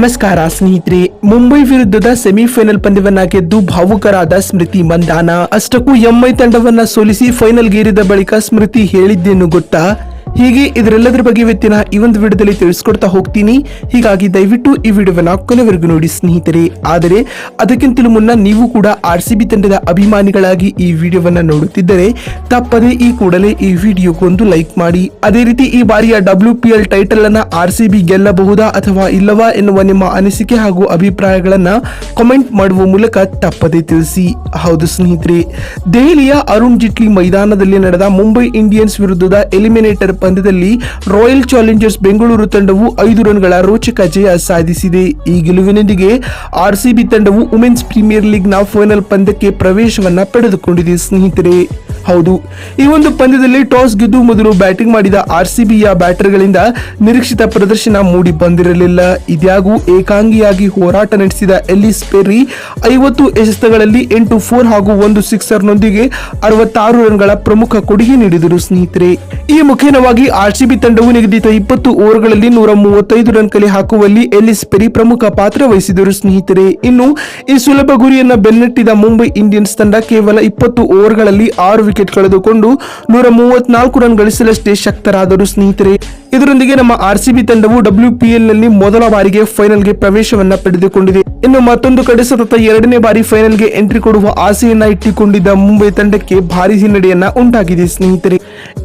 ನಮಸ್ಕಾರ, ಸ್ನೇಹಿತರೆ. ಮುಂಬೈ ವಿರುದ್ಧದ ಸೆಮಿಫೈನಲ್ ಪಂದ್ಯವನ್ನ ಗೆದ್ದು ಭಾವುಕರಾದ ಸ್ಮೃತಿ ಮಂದಾನ. ಅಷ್ಟಕ್ಕೂ ಎಂಐ ತಂಡವನ್ನ ಸೋಲಿಸಿ ಫೈನಲ್ಗೇರಿದ ಬಳಿಕ ಸ್ಮೃತಿ ಹೇಳಿದ್ದೇನು ಗೊತ್ತಾ? ಹೀಗೆ ಇದರೆಲ್ಲದರ ಬಗ್ಗೆ ಇವತ್ತಿನ ಈ ಒಂದು ವಿಡಿಯೋದಲ್ಲಿ ತಿಳಿಸ್ಕೊಡ್ತಾ ಹೋಗ್ತೀನಿ. ಹೀಗಾಗಿ ದಯವಿಟ್ಟು ಈ ವಿಡಿಯೋವನ್ನ ಕೊನೆವರೆಗೂ ನೋಡಿ ಸ್ನೇಹಿತರೆ. ಆದರೆ, ಅದಕ್ಕಿಂತಲೂ ಮುನ್ನ ನೀವು ಕೂಡ ಆರ್ ತಂಡದ ಅಭಿಮಾನಿಗಳಾಗಿ ಈ ವಿಡಿಯೋವನ್ನ ನೋಡುತ್ತಿದ್ದರೆ, ತಪ್ಪದೇ ಈ ಕೂಡಲೇ ಈ ವಿಡಿಯೋಗೊಂದು ಲೈಕ್ ಮಾಡಿ. ಅದೇ ರೀತಿ ಈ ಬಾರಿಯ ಡಬ್ಲ್ಯೂ ಪಿ ಎಲ್ ಟೈಟಲ್ ಅನ್ನ ಆರ್ ಸಿ ಬಿ ಗೆಲ್ಲಬಹುದಾ ಅಥವಾ ಇಲ್ಲವಾ ಎನ್ನುವ ನಿಮ್ಮ ಅನಿಸಿಕೆ ಹಾಗೂ ಅಭಿಪ್ರಾಯಗಳನ್ನ ಕಮೆಂಟ್ ಮಾಡುವ ಮೂಲಕ ತಪ್ಪದೇ ತಿಳಿಸಿ. ಹೌದು ಸ್ನೇಹಿತರೆ. ದೆಹಲಿಯ ಅರುಣ್ ಜೇಟ್ಲಿ ಮೈದಾನದಲ್ಲಿ ನಡೆದ ಮುಂಬೈ ಇಂಡಿಯನ್ಸ್ ವಿರುದ್ಧದ ಎಲಿಮಿನೇಟರ್ ಪಂದ್ಯದಲ್ಲಿ ರಾಯಲ್ ಚಾಲೆಂಜರ್ಸ್ ಬೆಂಗಳೂರು ತಂಡವು ಐದು ರನ್ಗಳ ರೋಚಕ ಜಯ ಸಾಧಿಸಿದೆ. ಈ ಗೆಲುವಿನೊಂದಿಗೆ ಆರ್ಸಿಬಿ ತಂಡವು ವುಮೆನ್ಸ್ ಪ್ರೀಮಿಯರ್ ಲೀಗ್ನ ಫೈನಲ್ ಪಂದ್ಯಕ್ಕೆ ಪ್ರವೇಶವನ್ನು ಪಡೆದುಕೊಂಡಿದೆ, ಸ್ನೇಹಿತರೆ. ಹೌದು. ಈ ಒಂದು ಪಂದ್ಯದಲ್ಲಿ ಟಾಸ್ ಗೆದ್ದು ಮೊದಲು ಬ್ಯಾಟಿಂಗ್ ಮಾಡಿದ ಆರ್ಸಿಬಿಯ ಬ್ಯಾಟರ್ಗಳಿಂದ ನಿರೀಕ್ಷಿತ ಪ್ರದರ್ಶನ ಮೂಡಿ ಬಂದಿರಲಿಲ್ಲ. ಇದ್ಯಾಗೂ ಏಕಾಂಗಿಯಾಗಿ ಹೋರಾಟ ನಡೆಸಿದ ಎಲ್ಲಿಸ್ ಪೆರ್ರಿ ಐವತ್ತು ಎಸೆತಗಳಲ್ಲಿ ಎಂಟು ಫೋರ್ ಹಾಗೂ ಒಂದು ಸಿಕ್ಸರ್ನೊಂದಿಗೆ ಅರವತ್ತಾರು ರನ್ಗಳ ಪ್ರಮುಖ ಕೊಡುಗೆ ನೀಡಿದರು ಸ್ನೇಹಿತರೆ. ಈ ಮುಖೇನವಾಗಿ ಆರ್ಸಿಬಿ ತಂಡವು ನಿಗದಿತ ಇಪ್ಪತ್ತು ಓವರ್ಗಳಲ್ಲಿ ನೂರ ಮೂವತ್ತೈದು ರನ್ ಕಲೆ ಹಾಕುವಲ್ಲಿ ಎಲ್ಲಿಸ್ ಪೆರಿ ಪ್ರಮುಖ ಪಾತ್ರ ವಹಿಸಿದರು ಸ್ನೇಹಿತರೆ. ಇನ್ನು ಈ ಸುಲಭ ಗುರಿಯನ್ನ ಬೆನ್ನಟ್ಟಿದ ಮುಂಬೈ ಇಂಡಿಯನ್ಸ್ ತಂಡ ಕೇವಲ ಇಪ್ಪತ್ತು ಓವರ್ಗಳಲ್ಲಿ ಆರು ವಿಕೆಟ್ ಕಳೆದುಕೊಂಡು ನೂರ ಮೂವತ್ನಾಲ್ಕು ರನ್ ಗಳಿಸಲಷ್ಟೇ ಶಕ್ತರಾದರು ಸ್ನೇಹಿತರೆ. ಇದರೊಂದಿಗೆ ನಮ್ಮ ಆರ್ಸಿಬಿ ತಂಡವು ಡಬ್ಲ್ಯೂ ನಲ್ಲಿ ಮೊದಲ ಬಾರಿಗೆ ಫೈನಲ್ಗೆ ಪ್ರವೇಶವನ್ನ ಪಡೆದುಕೊಂಡಿದೆ. ಇನ್ನು ಮತ್ತೊಂದು ಕಡೆ ಸತತ ಎರಡನೇ ಬಾರಿ ಫೈನಲ್ಗೆ ಎಂಟ್ರಿ ಕೊಡುವ ಆಸೆಯನ್ನ ಇಟ್ಟುಕೊಂಡಿದ್ದ ಮುಂಬೈ ತಂಡಕ್ಕೆ ಭಾರಿ ಹಿನ್ನಡೆಯನ್ನ ಉಂಟಾಗಿದೆ ಸ್ನೇಹಿತರೆ.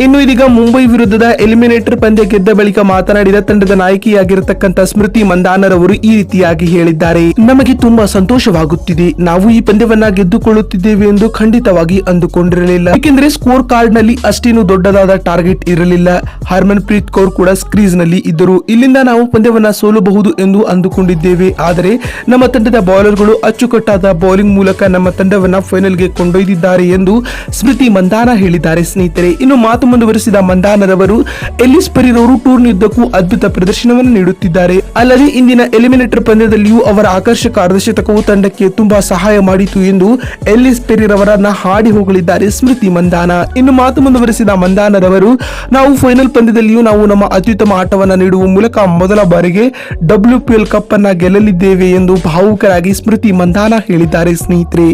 ಇನ್ನು ಇದೀಗ ಮುಂಬೈ ವಿರುದ್ಧದ ಎಲಿಮಿನೇಟರ್ ಪಂದ್ಯ ಗೆದ್ದ ಬಳಿಕ ಮಾತನಾಡಿದ ತಂಡದ ನಾಯಕಿಯಾಗಿರತಕ್ಕಂತ ಸ್ಮೃತಿ ಮಂದಾನರವರು ಈ ರೀತಿಯಾಗಿ ಹೇಳಿದ್ದಾರೆ. ನಮಗೆ ತುಂಬಾ ಸಂತೋಷವಾಗುತ್ತಿದೆ. ನಾವು ಈ ಪಂದ್ಯವನ್ನ ಗೆದ್ದುಕೊಳ್ಳುತ್ತಿದ್ದೇವೆ ಎಂದು ಖಂಡಿತವಾಗಿ ಅಂದುಕೊಂಡಿರಲಿಲ್ಲ. ಏಕೆಂದರೆ ಸ್ಕೋರ್ ಕಾರ್ಡ್ನಲ್ಲಿ ಅಷ್ಟೇನು ದೊಡ್ಡದಾದ ಟಾರ್ಗೆಟ್ ಇರಲಿಲ್ಲ. ಹರ್ಮನ್ ಪ್ರೀತ್ ಕೌರ್ ಕೂಡ ಸ್ಕ್ರೀಸ್ನಲ್ಲಿ ಇದ್ದರು. ಇಲ್ಲಿಂದ ನಾವು ಪಂದ್ಯವನ್ನ ಸೋಲಬಹುದು ಎಂದು ಅಂದುಕೊಂಡಿದ್ದೇವೆ. ಆದರೆ ನಮ್ಮ ತಂಡದ ಬೌಲರ್ಗಳು ಅಚ್ಚುಕಟ್ಟಾದ ಬೌಲಿಂಗ್ ಮೂಲಕ ನಮ್ಮ ತಂಡವನ್ನ ಫೈನಲ್ಗೆ ಕೊಂಡೊಯ್ದಿದ್ದಾರೆ ಎಂದು ಸ್ಮೃತಿ ಮಂದಾನ ಹೇಳಿದ್ದಾರೆ. ಸ್ನೇಹಿತರೆ, ಇನ್ನು ಮಾತು ಮುಂದುವರೆಸಿದ ಮಂದಾನರವರು, ಎಲ್ಲಿಸ್ ಪರಿರವರು ಟೂರ್ನಿಯುದ್ದಕ್ಕೂ ಅದ್ಭುತ ಪ್ರದರ್ಶನವನ್ನು ನೀಡುತ್ತಿದ್ದಾರೆ. ಅಲ್ಲದೆ ಇಂದಿನ ಎಲಿಮಿನೇಟರ್ ಪಂದ್ಯದಲ್ಲಿಯೂ ಅವರ ಆಕರ್ಷಕ ಅರ್ಧಶತಕವು ತಂಡಕ್ಕೆ ತುಂಬಾ ಸಹಾಯ ಮಾಡಿತು ಎಂದು ಎಲ್ಲಿಸ್ ಪೆರಿರವರನ್ನ ಹಾಡಿ ಹೋಗಲಿದ್ದಾರೆ ಸ್ಮೃತಿ ಮಂದಾನ. ಇನ್ನು ಮಾತು ಮುಂದುವರೆಸಿದ ಮಂದಾನರವರು ನಾವು ಫೈನಲ್ ಪಂದ್ಯದಲ್ಲಿಯೂ ನಾವು ನಮ್ಮ ಅತ್ಯುತ್ತಮ ಆಟವನ್ನ ನೀಡುವ ಮೂಲಕ ಮೊದಲ ಬಾರಿಗೆ ಡಬ್ಲ್ಯೂ ಪಿ ಎಲ್ ಕಪ್ ಅನ್ನ ಗೆಲ್ಲಲಿದ್ದೇವೆ ಎಂದು ಭಾವುಕರಾಗಿ ಸ್ಮೃತಿ ಮಂದಾನ ಹೇಳಿದ್ದಾರೆ ಸ್ನೇಹಿತರೆ.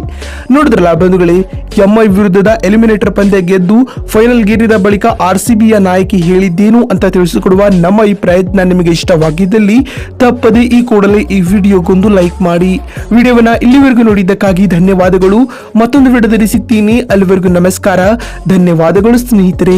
ನೋಡಿದ್ರಲ್ಲ ಬಂಧುಗಳೇ ಎಂಐ ವಿರುದ್ಧದ ಎಲಿಮಿನೇಟರ್ ಪಂದ್ಯ ಗೆದ್ದು ಫೈನಲ್ ಗೆದ್ದಿದ ಬಳಿಕ ಆರ್ ಸಿ ಬಿಯ ನಾಯಕಿ ಹೇಳಿದ್ದೇನು ಅಂತ ತಿಳಿಸಿಕೊಡುವ ನಮ್ಮ ಈ ಪ್ರಯತ್ನ ನಿಮಗೆ ಇಷ್ಟವಾಗಿದ್ದಲ್ಲಿ ತಪ್ಪದೆ ಈ ಕೂಡಲೇ ಈ ವಿಡಿಯೋಗೊಂದು ಲೈಕ್ ಮಾಡಿ. ವಿಡಿಯೋವನ್ನ ಇಲ್ಲಿವರೆಗೂ ನೋಡಿದ್ದಕ್ಕಾಗಿ ಧನ್ಯವಾದಗಳು. ಮತ್ತೊಂದು ವಿಡಿಯೋದಲ್ಲಿ ಸಿಗ್ತೀನಿ. ಅಲ್ಲಿವರೆಗೂ ನಮಸ್ಕಾರ. ಧನ್ಯವಾದಗಳು ಸ್ನೇಹಿತರೆ.